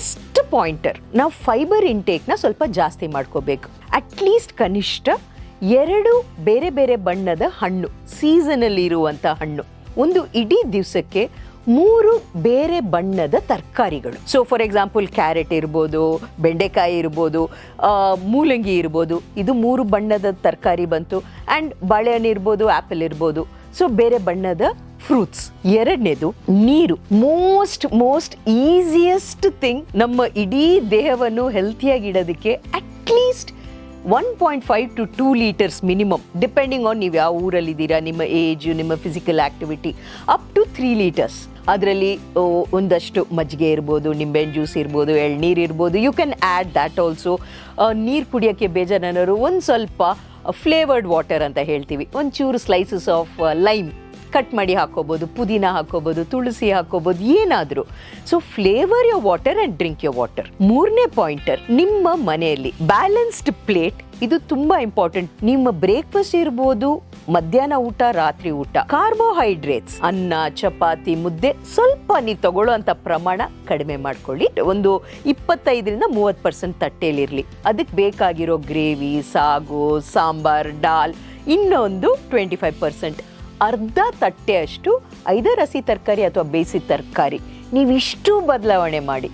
First pointer. ನಾವು fibre ಇಂಟೇಕ್ನ ಸ್ವಲ್ಪ ಜಾಸ್ತಿ ಮಾಡ್ಕೋಬೇಕು. ಅಟ್ಲೀಸ್ಟ್ ಕನಿಷ್ಠ ಎರಡು ಬೇರೆ ಬೇರೆ ಬಣ್ಣದ ಹಣ್ಣು ಸೀಸನಲ್ಲಿ ಇರುವಂಥ ಹಣ್ಣು. ಒಂದು ಇಡೀ ದಿವಸಕ್ಕೆ ಮೂರು ಬೇರೆ ಬಣ್ಣದ ತರಕಾರಿಗಳು. ಸೊ ಫಾರ್ ಎಕ್ಸಾಂಪಲ್ ಕ್ಯಾರೆಟ್ ಇರ್ಬೋದು, ಬೆಂಡೆಕಾಯಿ ಇರ್ಬೋದು ಮೂಲಂಗಿ ಇರ್ಬೋದು. ಇದು ಮೂರು ಬಣ್ಣದ ತರಕಾರಿ ಬಂತು. ಆ್ಯಂಡ್ ಬಾಳೆಹಣ್ಣು ಇರ್ಬೋದು ಆ್ಯಪಲ್ ಇರ್ಬೋದು. ಸೊ ಬೇರೆ ಬಣ್ಣದ ಫ್ರೂಟ್ಸ್ ಎರಡನೇದು ನೀರು. ಮೋಸ್ಟ್ ಮೋಸ್ಟ್ ಈಸಿಯೆಸ್ಟ್ ಥಿಂಗ್ ನಮ್ಮ ಇಡೀ ದೇಹವನ್ನು ಹೆಲ್ತಿಯಾಗಿ ಇಡೋದಕ್ಕೆ at least one point five to two litres minimum depending on ನೀವು ಯಾವ ಊರಲ್ಲಿದ್ದೀರಾ, ನಿಮ್ಮ ಏಜ್ ನಿಮ್ಮ physical activity up to three litres ಅದರಲ್ಲಿ ಒಂದಷ್ಟು ಮಜ್ಜಿಗೆ ಇರ್ಬೋದು ನಿಂಬೆಹಣ್ಣು ಜ್ಯೂಸ್ ಇರ್ಬೋದು, ಎಳ್ನೀರು ಇರ್ಬೋದು. You can add that also ನೀರು ಕುಡಿಯೋಕ್ಕೆ ಬೇಜಾರನವರು ಒಂದು ಸ್ವಲ್ಪ ಫ್ಲೇವರ್ಡ್ ವಾಟರ್ ಅಂತ ಹೇಳ್ತೀವಿ. ಒಂಚೂರು ಸ್ಲೈಸಸ್ ಆಫ್ ಲೈಮ್ ಕಟ್ ಮಾಡಿ ಹಾಕೋಬೋದು, ಪುದೀನ ಹಾಕೋಬೋದು, ತುಳಸಿ ಹಾಕೋಬೋದು, ಏನಾದರೂ. So flavour your water and drink your water ಮೂರನೇ ಪಾಯಿಂಟರ್ ನಿಮ್ಮ ಮನೆಯಲ್ಲಿ ಬ್ಯಾಲೆನ್ಸ್ಡ್ ಪ್ಲೇಟ್ ಇದು ತುಂಬಾ ಇಂಪಾರ್ಟೆಂಟ್ ನಿಮ್ಮ ಬ್ರೇಕ್ಫಾಸ್ಟ್ ಇರ್ಬೋದು, ಮಧ್ಯಾಹ್ನ ಊಟ, ರಾತ್ರಿ ಊಟ. ಕಾರ್ಬೋಹೈಡ್ರೇಟ್ಸ್ ಅನ್ನ, ಚಪಾತಿ, ಮುದ್ದೆ, ಸ್ವಲ್ಪ ನೀವು ತಗೊಳ್ಳೋ ಅಂತ ಪ್ರಮಾಣ ಕಡಿಮೆ ಮಾಡ್ಕೊಳ್ಳಿ. ಒಂದು ಇಪ್ಪತ್ತೈದರಿಂದ ಮೂವತ್ತು ಪರ್ಸೆಂಟ್ ತಟ್ಟೆಯಲ್ಲಿರಲಿ ಅದಕ್ಕೆ ಬೇಕಾಗಿರೋ ಗ್ರೇವಿ, ಸಾಗು, ಸಾಂಬಾರ್, ಡಾಲ್, ಇನ್ನೊಂದು ಟ್ವೆಂಟಿ ಫೈವ್ ಪರ್ಸೆಂಟ್ ಅರ್ಧ ತಟ್ಟೆಯಷ್ಟು ಐದರಸಿ ತರಕಾರಿ ಅಥವಾ ಬೇಯಿಸಿದ ತರಕಾರಿ. ನೀವಿಷ್ಟು ಬದಲಾವಣೆ ಮಾಡಿ.